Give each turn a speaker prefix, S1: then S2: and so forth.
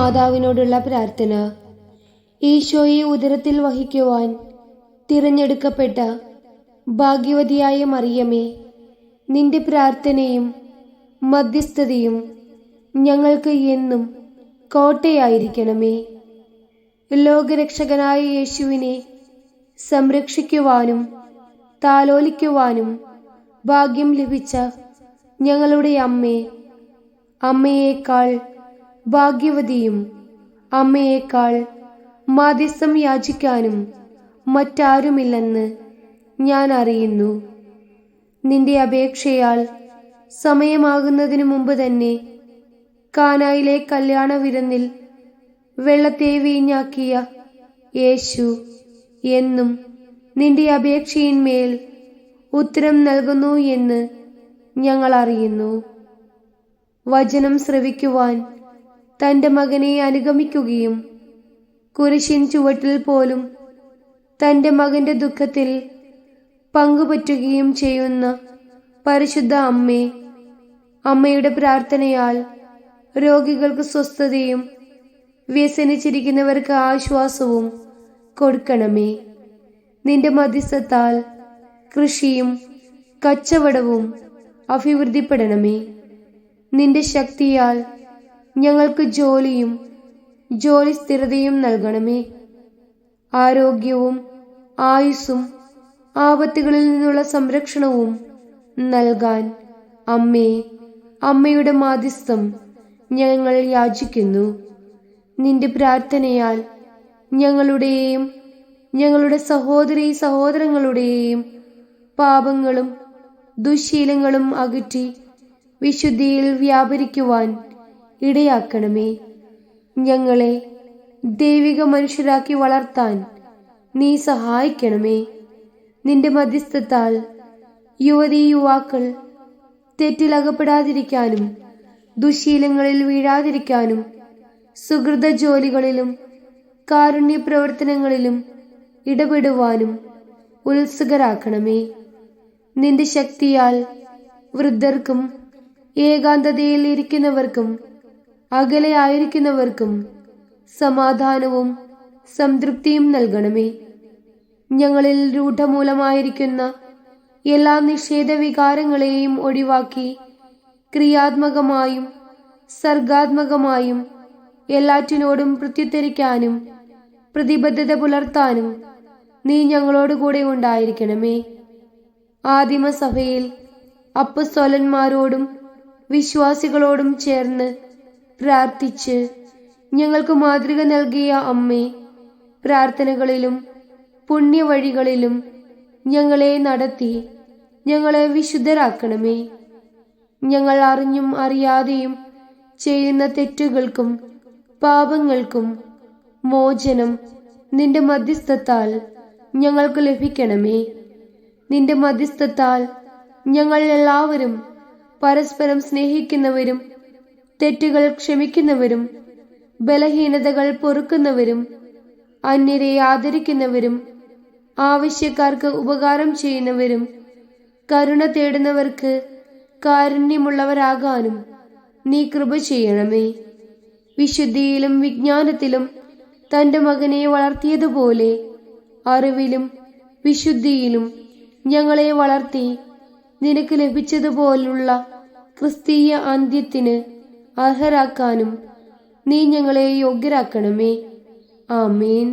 S1: മാതാവിനോടുള്ള പ്രാർത്ഥന. ഈശോയെ ഉദരത്തിൽ വഹിക്കുവാൻ തിരഞ്ഞെടുക്കപ്പെട്ട ഭാഗ്യവതിയായ മറിയമേ നിന്റെ പ്രാർത്ഥനയും മധ്യസ്ഥതയും ഞങ്ങൾക്ക് എന്നും കോട്ടയായിരിക്കണമേ. ലോകരക്ഷകനായ യേശുവിനെ സംരക്ഷിക്കുവാനും താലോലിക്കുവാനും ഭാഗ്യം ലഭിച്ച ഞങ്ങളുടെ അമ്മേ അമ്മയേക്കാൾ ഭാഗ്യവതിയും അമ്മയേക്കാൾ മാധ്യസ്ഥം യാചിക്കാനും മറ്റാരുമില്ലെന്ന് ഞാൻ അറിയുന്നു. നിന്റെ അപേക്ഷയാൽ സമയമാകുന്നതിനു മുമ്പ് തന്നെ കാനായിലെ കല്യാണ വിരുന്നിൽ വെള്ളത്തെ വീഞ്ഞാക്കിയ യേശു എന്നും നിന്റെ അപേക്ഷയിന്മേൽ ഉത്തരം നൽകുന്നു എന്ന് ഞങ്ങൾ അറിയുന്നു. വചനം ശ്രവിക്കുവാൻ തന്റെ മകനെ അനുഗമിക്കുകയും കുരിശിൻ ചുവട്ടിൽ പോലും തന്റെ മകന്റെ ദുഃഖത്തിൽ പങ്കുപറ്റുകയും ചെയ്യുന്ന പരിശുദ്ധ അമ്മേ അമ്മയുടെ പ്രാർത്ഥനയാൽ രോഗികൾക്ക് സ്വസ്ഥതയും വ്യസനിച്ചിരിക്കുന്നവർക്ക് ആശ്വാസവും കൊടുക്കണമേ. നിന്റെ മധ്യസ്ഥത്താൽ കൃഷിയും കച്ചവടവും അഭിവൃദ്ധിപ്പെടണമേ. നിന്റെ ശക്തിയാൽ ഞങ്ങൾക്ക് ജോലിയും ജോലി സ്ഥിരതയും നൽകണമേ. ആരോഗ്യവും ആയുസ്സും ആപത്തുകളിൽ നിന്നുള്ള സംരക്ഷണവും നൽകാൻ അമ്മേ അമ്മയുടെ മാധ്യസ്ഥം ഞങ്ങൾ യാചിക്കുന്നു. നിന്റെ പ്രാർത്ഥനയാൽ ഞങ്ങളുടെയും ഞങ്ങളുടെ സഹോദരി സഹോദരങ്ങളുടെയും പാപങ്ങളും ദുശീലങ്ങളും അകറ്റി വിശുദ്ധിയിൽ വ്യാപരിക്കുവാൻ ഇടയാക്കണമേ. ഞങ്ങളെ ദൈവിക മനുഷ്യരാക്കി വളർത്താൻ നീ സഹായിക്കണമേ. നിന്റെ മധ്യസ്ഥത്താൽ യുവതി യുവാക്കൾ തെറ്റിലകപ്പെടാതിരിക്കാനും ദുശീലങ്ങളിൽ വീഴാതിരിക്കാനും സുഹൃത ജോലികളിലും കാരുണ്യ പ്രവർത്തനങ്ങളിലും ഇടപെടുവാനും ഉത്സുകരാക്കണമേ. നിന്റെ ശക്തിയാൽ വൃദ്ധർക്കും ഏകാന്തതയിൽ ഇരിക്കുന്നവർക്കും അകലെ ആയിരിക്കുന്നവർക്കും സമാധാനവും സംതൃപ്തിയും നൽകണമേ. ഞങ്ങളിൽ രൂഢമൂലമായിരിക്കുന്ന എല്ലാ നിഷേധ വികാരങ്ങളെയും ഒഴിവാക്കി ക്രിയാത്മകമായും സർഗാത്മകമായും എല്ലാറ്റിനോടും പ്രത്യുത്തരിക്കാനും പ്രതിബദ്ധത പുലർത്താനും നീ ഞങ്ങളോട് കൂടെ ഉണ്ടായിരിക്കണമേ. ആദിമസഭയിൽ അപ്പസ്തോലന്മാരോടും വിശ്വാസികളോടും ചേർന്ന് പ്രാർത്ഥിച്ച് ഞങ്ങൾക്ക് മാതൃക നൽകിയ അമ്മേ പ്രാർത്ഥനകളിലും പുണ്യവഴികളിലും ഞങ്ങളെ നടത്തി ഞങ്ങളെ വിശുദ്ധരാക്കണമേ. ഞങ്ങൾ അറിഞ്ഞും അറിയാതെയും ചെയ്യുന്ന തെറ്റുകൾക്കും പാപങ്ങൾക്കും മോചനം നിന്റെ മധ്യസ്ഥത്താൽ ഞങ്ങൾക്ക് ലഭിക്കണമേ. നിന്റെ മധ്യസ്ഥത്താൽ ഞങ്ങൾ എല്ലാവരും പരസ്പരം സ്നേഹിക്കുന്നവരും തെറ്റുകൾ ക്ഷമിക്കുന്നവരും ബലഹീനതകൾ പൊറുക്കുന്നവരും അന്യരെ ആദരിക്കുന്നവരും ആവശ്യക്കാർക്ക് ഉപകാരം ചെയ്യുന്നവരും കരുണ തേടുന്നവർക്ക് കാരുണ്യമുള്ളവരാകാനും നീ കൃപ ചെയ്യണമേ. വിശുദ്ധിയിലും വിജ്ഞാനത്തിലും തന്റെ മകനെ വളർത്തിയതുപോലെ അറിവിലും വിശുദ്ധിയിലും ഞങ്ങളെ വളർത്തി നിനക്ക് ലഭിച്ചതുപോലുള്ള ക്രിസ്തീയ അന്ത്യത്തിന് അർഹരാക്കാനും നീ ഞങ്ങളെ യോഗ്യരാക്കണമേ. ആമേൻ.